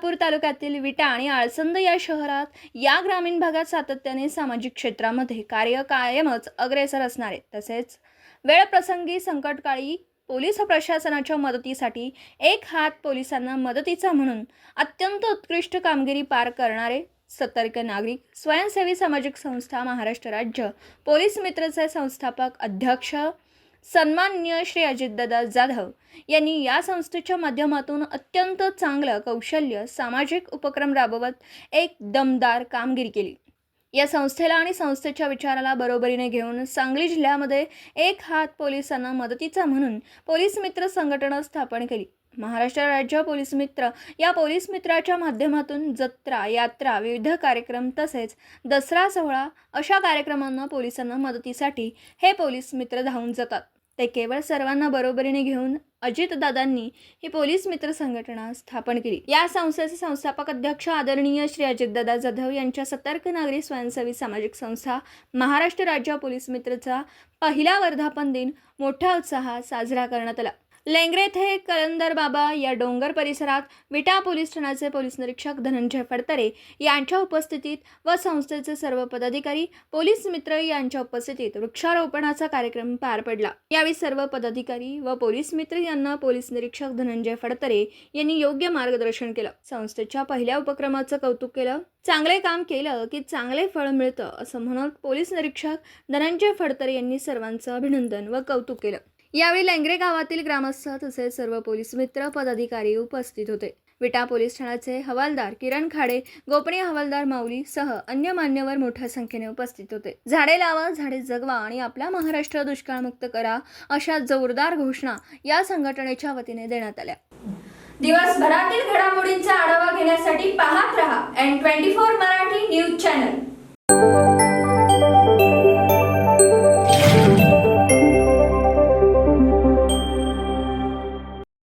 सोलापूर तालुक्यातील विटा आणि आळसंद या शहरात या ग्रामीण भागात सातत्याने सामाजिक क्षेत्रामध्ये कार्य कायमच अग्रेसर असणारे. तसेच वेळप्रसंगी संकटकाळी पोलीस प्रशासनाच्या मदतीसाठी एक हात पोलिसांना मदतीचा म्हणून अत्यंत उत्कृष्ट कामगिरी पार करणारे सतर्क नागरिक स्वयंसेवी सामाजिक संस्था महाराष्ट्र राज्य पोलीस मित्रचे संस्थापक अध्यक्ष सन्माननीय श्री अजितदादा जाधव यांनी या संस्थेच्या माध्यमातून अत्यंत चांगलं कौशल्य सामाजिक उपक्रम राबवत एक दमदार कामगिरी केली. या संस्थेला आणि संस्थेच्या विचाराला बरोबरीने घेऊन सांगली जिल्ह्यामध्ये एक हात पोलिसांना मदतीचा म्हणून पोलीस मित्र संघटना स्थापन केली. महाराष्ट्र राज्य पोलीस मित्र. या पोलीस मित्राच्या माध्यमातून जत्रा यात्रा विविध कार्यक्रम तसेच दसरा सोहळा अशा कार्यक्रमांना पोलिसांना मदतीसाठी हे पोलीस मित्र धावून जातात. ते केवळ सर्वांना बरोबरीने घेऊन अजितदादांनी ही पोलीस मित्र संघटना स्थापन केली. या संस्थेचे संस्थापक अध्यक्ष आदरणीय श्री अजितदादा जाधव यांच्या सतर्क नागरी स्वयंसेवी सामाजिक संस्था महाराष्ट्र राज्य पोलीस मित्रचा पहिला वर्धापन दिन मोठ्या उत्साहात साजरा करण्यात आला. लेंगरे हे कलंदर बाबा या डोंगर परिसरात विटा पोलीस ठाण्याचे पोलीस निरीक्षक धनंजय फडतरे यांच्या उपस्थितीत व संस्थेचे सर्व पदाधिकारी पोलीस मित्र यांच्या उपस्थितीत वृक्षारोपणाचा कार्यक्रम पार पडला. यावेळी सर्व पदाधिकारी व पोलीस मित्र यांना पोलीस निरीक्षक धनंजय फडतरे यांनी योग्य मार्गदर्शन केलं. संस्थेच्या पहिल्या उपक्रमाचं कौतुक केलं. चांगले काम केलं की चांगले फळ मिळतं असं म्हणत पोलीस निरीक्षक धनंजय फडतरे यांनी सर्वांचं अभिनंदन व कौतुक केलं. यावेळी लेंगरे गावातील ग्रामस्थ तसेच सर्व पोलीस मित्र पदाधिकारी उपस्थित होते. विटा पोलीस ठाण्याचे हवालदार किरण खाडे गोपनीय हवालदार माऊली सह अन्य मान्यवर मोठ्या संख्येने उपस्थित होते. झाडे लावा झाडे जगवा आणि आपला महाराष्ट्र दुष्काळमुक्त करा अशा जोरदार घोषणा या संघटनेच्या वतीने देण्यात आल्या. दिवसभरातील घडामोडींचा आढावा घेण्यासाठी पाहत रहा N twenty four Marathi news channel.